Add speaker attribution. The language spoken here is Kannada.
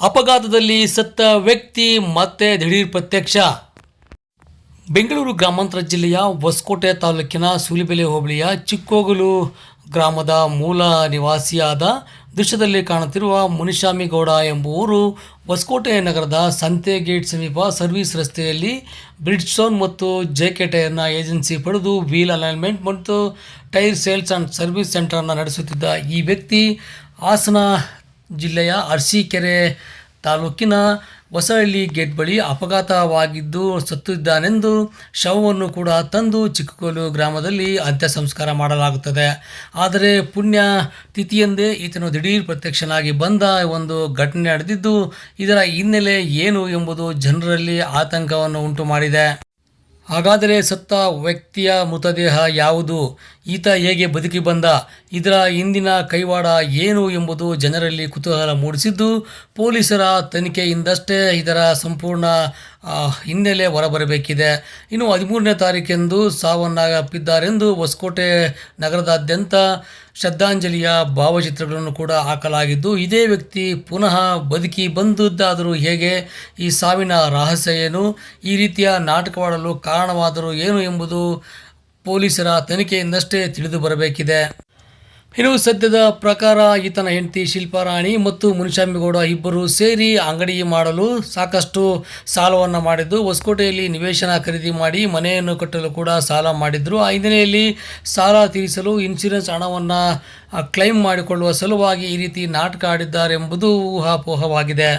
Speaker 1: ಅಪಘಾತದಲ್ಲಿ ಸತ್ತ ವ್ಯಕ್ತಿ ಮತ್ತೆ ದಿಢೀರ್ ಪ್ರತ್ಯಕ್ಷ. ಬೆಂಗಳೂರು ಗ್ರಾಮಾಂತರ ಜಿಲ್ಲೆಯ ಹೊಸಕೋಟೆ ತಾಲೂಕಿನ ಸೂಲಿಬೆಲೆ ಹೋಬಳಿಯ ಚಿಕ್ಕೋಗಲು ಗ್ರಾಮದ ಮೂಲ ನಿವಾಸಿಯಾದ ದೃಶ್ಯದಲ್ಲಿ ಕಾಣುತ್ತಿರುವ ಮುನಿಶಾಮಿಗೌಡ ಎಂಬುವರು ಹೊಸಕೋಟೆ ನಗರದ ಸಂತೆ ಗೇಟ್ ಸಮೀಪ ಸರ್ವಿಸ್ ರಸ್ತೆಯಲ್ಲಿ ಬ್ರಿಡ್ಸ್ಟೋನ್ ಮತ್ತು ಜೆಕೆ ಟೈರ್ನ ಏಜೆನ್ಸಿ ಪಡೆದು ವೀಲ್ ಅಲೈನ್ಮೆಂಟ್ ಮತ್ತು ಟೈರ್ ಸೇಲ್ಸ್ ಆ್ಯಂಡ್ ಸರ್ವಿಸ್ ಸೆಂಟರನ್ನು ನಡೆಸುತ್ತಿದ್ದ ಈ ವ್ಯಕ್ತಿ ಹಾಸನ ಜಿಲ್ಲೆಯ ಅರಸೀಕೆರೆ ತಾಲೂಕಿನ ಹೊಸಹಳ್ಳಿ ಗೇಟ್ ಬಳಿ ಅಪಘಾತವಾಗಿದ್ದು ಸತ್ತಿದ್ದಾನೆಂದು ಶವವನ್ನು ಕೂಡ ತಂದು ಚಿಕ್ಕಕೋಲು ಗ್ರಾಮದಲ್ಲಿ ಅಂತ್ಯ ಸಂಸ್ಕಾರ ಮಾಡಲಾಗುತ್ತದೆ. ಆದರೆ ಪುಣ್ಯ ತಿಥಿಯಂದೇ ಈತನು ದಿಢೀರ್ ಪ್ರತ್ಯಕ್ಷನಾಗಿ ಬಂದ ಒಂದು ಘಟನೆ ನಡೆದಿದ್ದು, ಇದರ ಹಿನ್ನೆಲೆ ಏನು ಎಂಬುದು ಜನರಲ್ಲಿ ಆತಂಕವನ್ನು ಉಂಟು ಮಾಡಿದೆ ಹಾಗಾದರೆ ಸತ್ತ ವ್ಯಕ್ತಿಯ ಮೃತದೇಹ ಯಾವುದು? ಈತ ಹೇಗೆ ಬದುಕಿ ಬಂದ? ಇದರ ಹಿಂದಿನ ಕೈವಾಡ ಏನು ಎಂಬುದು ಜನರಲ್ಲಿ ಕುತೂಹಲ ಮೂಡಿಸಿದ್ದು, ಪೊಲೀಸರ ತನಿಖೆಯಿಂದಷ್ಟೇ ಇದರ ಸಂಪೂರ್ಣ ಹಿನ್ನೆಲೆ ಹೊರಬರಬೇಕಿದೆ. ಇನ್ನು ಹದಿಮೂರನೇ ತಾರೀಕೆಂದು ಸಾವನ್ನಪ್ಪಿದ್ದಾರೆಂದು ಹೊಸಕೋಟೆ ನಗರದಾದ್ಯಂತ ಶ್ರದ್ಧಾಂಜಲಿಯ ಭಾವಚಿತ್ರಗಳನ್ನು ಕೂಡ ಹಾಕಲಾಗಿದ್ದು, ಇದೇ ವ್ಯಕ್ತಿ ಪುನಃ ಬದುಕಿ ಬಂದದ್ದಾದರೂ ಹೇಗೆ, ಈ ಸಾವಿನ ರಹಸ್ಯ ಏನು, ಈ ರೀತಿಯ ನಾಟಕವಾಡಲು ಕಾರಣವಾದರೂ ಏನು ಎಂಬುದು ಪೊಲೀಸರ ತನಿಖೆಯಿಂದಷ್ಟೇ ತಿಳಿದು ಬರಬೇಕಿದೆ. ಇನ್ನು ಸದ್ಯದ ಪ್ರಕಾರ ಈತನ ಹೆಂಡತಿ ಶಿಲ್ಪಾರಾಣಿ ಮತ್ತು ಮುನಿಶಾಮಿಗೌಡ ಇಬ್ಬರು ಸೇರಿ ಅಂಗಡಿ ಮಾಡಲು ಸಾಕಷ್ಟು ಸಾಲವನ್ನು ಮಾಡಿದ್ದು, ಹೊಸಕೋಟೆಯಲ್ಲಿ ನಿವೇಶನ ಖರೀದಿ ಮಾಡಿ ಮನೆಯನ್ನು ಕಟ್ಟಲು ಕೂಡ ಸಾಲ ಮಾಡಿದ್ರು. ಆ ಹಿನ್ನೆಲೆಯಲ್ಲಿ ಸಾಲ ತೀರಿಸಲು ಇನ್ಶೂರೆನ್ಸ್ ಹಣವನ್ನು ಕ್ಲೈಮ್ ಮಾಡಿಕೊಳ್ಳುವ ಸಲುವಾಗಿ ಈ ರೀತಿ ನಾಟಕ ಆಡಿದ್ದಾರೆಂಬುದು ಊಹಾಪೋಹವಾಗಿದೆ.